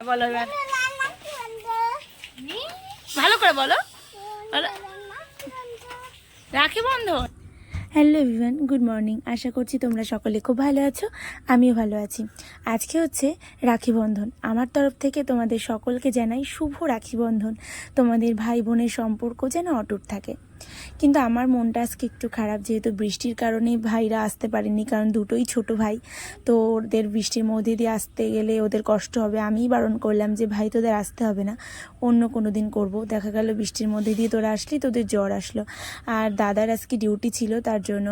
বলো ভালো করে বলো। বলো। Rakhi Bandhan hello everyone good morning আশা করছি তোমরা সকলে খুব ভালো আছো, আমিও ভালো আছি। আজকে হচ্ছে রাখি বন্ধন। আমার তরফ থেকে তোমাদের সকলকে জানাই শুভ রাখি বন্ধন। তোমাদের ভাই বোনের সম্পর্ক যেন অটুট থাকে। কিন্তু আমার মনটা আজকে একটু খারাপ, যেহেতু বৃষ্টির কারণে ভাইরা আসতে পারেনি কারণ দুটোই ছোট ভাই। তো ওদের বৃষ্টির মধ্যে দিয়ে আসতে গেলে ওদের কষ্ট হবে। আমিই বারণ করলাম যে, ভাই, তোদের আসতে হবে না, অন্য কোনো দিন করব। দেখা গেল বৃষ্টির মধ্যে দিয়ে তোরা আসলি, তোদের জ্বর আসলো। আর দাদার আজকে ডিউটি ছিল, তার জন্য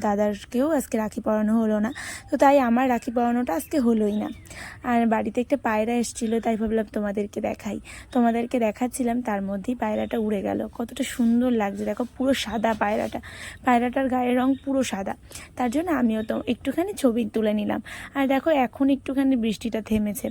দাদারকেও আজকে রাখি পরানো হলো না। তো তাই আমার রাখি পরানোটা আজকে হলোই না। আর বাড়িতে একটা পায়রা এসেছিল, তাই ভাবলাম তোমাদেরকে দেখাই। তোমাদেরকে দেখাচ্ছিলাম, তার মধ্যেই পায়রাটা উড়ে গেল। কতটা সুন্দর লাগছে দেখো পুরো সাদা পায়রাটা। পায়রাটার গায়ের রং পুরো সাদা। তার জন্য আমিও তো একটুখানি ছবি তুলে নিলাম। আর দেখো এখন একটুখানি বৃষ্টিটা থেমেছে।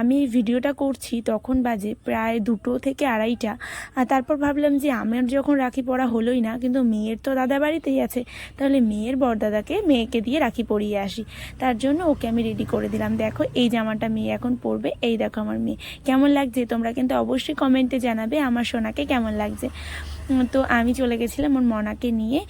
আমি ভিডিওটা করছি তখন বাজে প্রায় দুটো থেকে আড়াইটা। আর তারপর ভাবলাম যে আমার যখন রাখি পড়া হলোই না, কিন্তু মেয়ের তো দাদা বাড়িতেই আছে, তাহলে মেয়ের বরদাদাকে মেয়েকে দিয়ে রাখি পরিয়ে আসি। তার জন্য ওকে আমি রেডি করে দিলাম। দেখো এই জামাটা মেয়ে এখন পরবে, এই দেখো আমার মেয়ে। কেমন লাগছে? তোমরা কিন্তু অবশ্যই কমেন্টে জানাবে, আমার সোনাকে কেমন লাগছে? তো আমি চলে গেছিলাম ওর মনাকে নিয়ে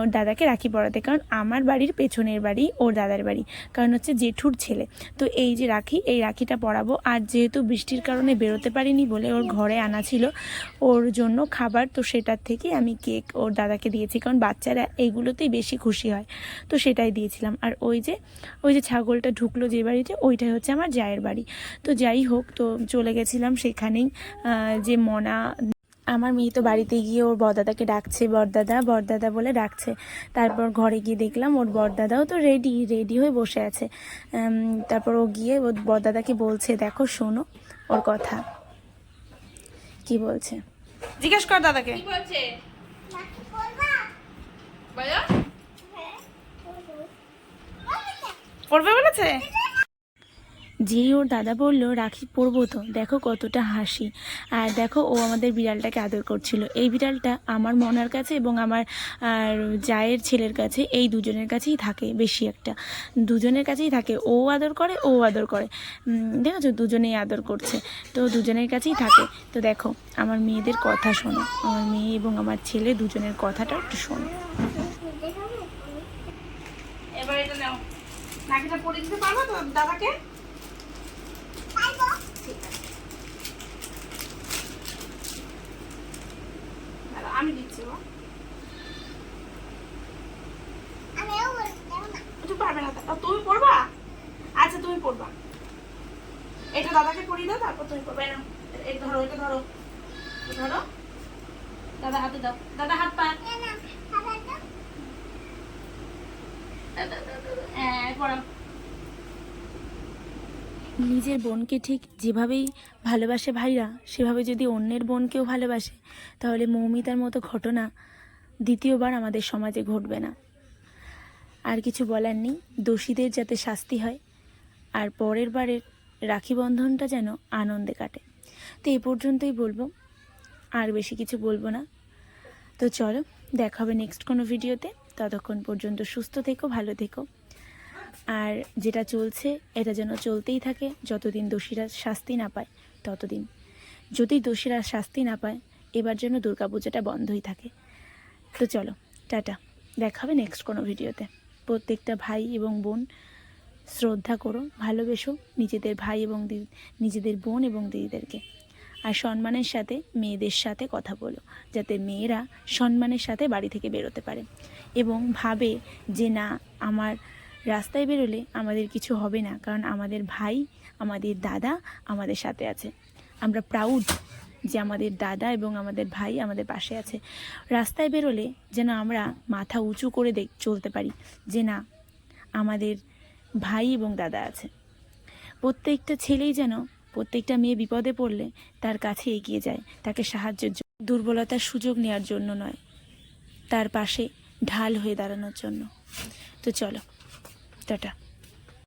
ওর দাদাকে রাখি পড়াতে কারণ আমার বাড়ির পেছনের বাড়ি ওর দাদার বাড়ি। কারণ হচ্ছে জেঠুর ছেলে। তো এই যে রাখি, এই রাখিটা পরাবো। আর যেহেতু বৃষ্টির কারণে বেরোতে পারিনি বলে ওর ঘরে আনা ছিল, ওর জন্য খাবার, তো সেটার থেকে আমি কেক ওর দাদাকে দিয়েছি। কারণ বাচ্চারা এইগুলোতেই বেশি খুশি হয়। তো সেটাই দিয়েছিলাম। আর ওই যে ওই যে ছাগলটা ঢুকলো যে বাড়িতে, ওইটাই হচ্ছে আমার জায়ের বাড়ি। তো যাই হোক, তো চলে গেছিলাম সেখানেই যে মনা আমার মেয়ে তো বাড়িতে গিয়ে ওর বরদাদাকে ডাকছে বরদাদা বরদাদা বলে ডাকছে। তারপর ঘরে গিয়ে দেখলাম ওর বরদাদাও তো রেডি রেডি হয়ে বসে আছে। তারপর ও গিয়ে ওর বরদাদাকে বলছে দেখো শোনো ওর কথা। কি বলছে? জিজ্ঞেস কর দাদাকে। কি বলছে? পড়বে বলেছে? যেই ওর দাদা বলল, রাখি পরবো তো। দেখো কতটা হাসি। আর দেখো, ও আমাদের বিড়ালটাকে আদর করছিল। এই বিড়ালটা আমার মনার কাছে এবং আমার, আর জায়ের ছেলের কাছে, এই দুজনের কাছেই থাকে বেশি একটা। দুজনের কাছেই থাকে। ও আদর করে, ও আদর করে। দেখেছ? দুজনেই আদর করছে। তো দুজনের কাছেই থাকে। তো দেখো, আমার মেয়েদের কথা শোনো। আমার মেয়ে এবং আমার ছেলে দুজনের কথাটা একটু শোনো। এবার এটা নাও। নাকিটা পরে দিতে পারব তো দাদাকে ঠিক আছে। দাঁড়া, আমি দিচ্ছি পারবে না তুমি পড়বা? আচ্ছা তুমি পড়বা। এটা দাদাকে পরিয়ে দাও তারপর তুমি পড়বে। না এই ধরো এটা ধরো। ধরো। দাদা হাতে দাও। দাদা হাত পা। হ্যাঁ পড়াও। নিজের বোনকে ঠিক যেভাবেই ভালোবাসে ভাইরা, সেভাবে যদি অন্যের বোনকেও ভালোবাসে, তাহলে মৌমিতার মতো ঘটনা দ্বিতীয়বার আমাদের সমাজে ঘটবে না। আর কিছু বলার নেই, দোষীদের যাতে শাস্তি হয়, আর পরের বারের রাখি বন্ধনটা যেন আনন্দে কাটে। তো এই পর্যন্তই বলব, আর বেশি কিছু বলব না। তো চলো, দেখা হবে নেক্সট কোনো ভিডিওতে ততক্ষণ পর্যন্ত সুস্থ থেকো, ভালো থেকো। আর যেটা চলছে, এটা যেন চলতেই থাকে। যতদিন দোষীরা শাস্তি না পায়, ততদিন। যদি দোষীরা শাস্তি না পায়, এবার যেন দুর্গাপূজাটা বন্ধই থাকে। তো চলো, টাটা। দেখা হবে নেক্সট কোনো ভিডিওতে। প্রত্যেকটা ভাই এবং বোন শ্রদ্ধা করো, ভালোবেসো নিজেদের ভাই এবং দিদি নিজেদের বোন এবং দিদিদেরকে। আর সম্মানের সাথে মেয়েদের সাথে কথা বলো, যাতে মেয়েরা সম্মানের সাথে বাড়ি থেকে বেরোতে পারে। এবং ভাবে যে না, আমার রাস্তায় বেরোলে আমাদের কিছু হবে না, কারণ আমাদের ভাই, আমাদের দাদা আমাদের সাথে আছে। আমরা প্রাউড যে আমাদের দাদা এবং আমাদের ভাই আমাদের পাশে আছে। রাস্তায় বেরোলে যেন আমরা মাথা উঁচু করে দেখ, চলতে পারি যে না, আমাদের ভাই এবং দাদা আছে। প্রত্যেকটা ছেলেই যেন প্রত্যেকটা মেয়ে বিপদে পড়লে তার কাছে এগিয়ে যায়, তাকে সাহায্যের জন্য। দুর্বলতার সুযোগ নেওয়ার জন্য নয়, তার পাশে ঢাল হয়ে দাঁড়ানোর জন্য। তো চলো টাটা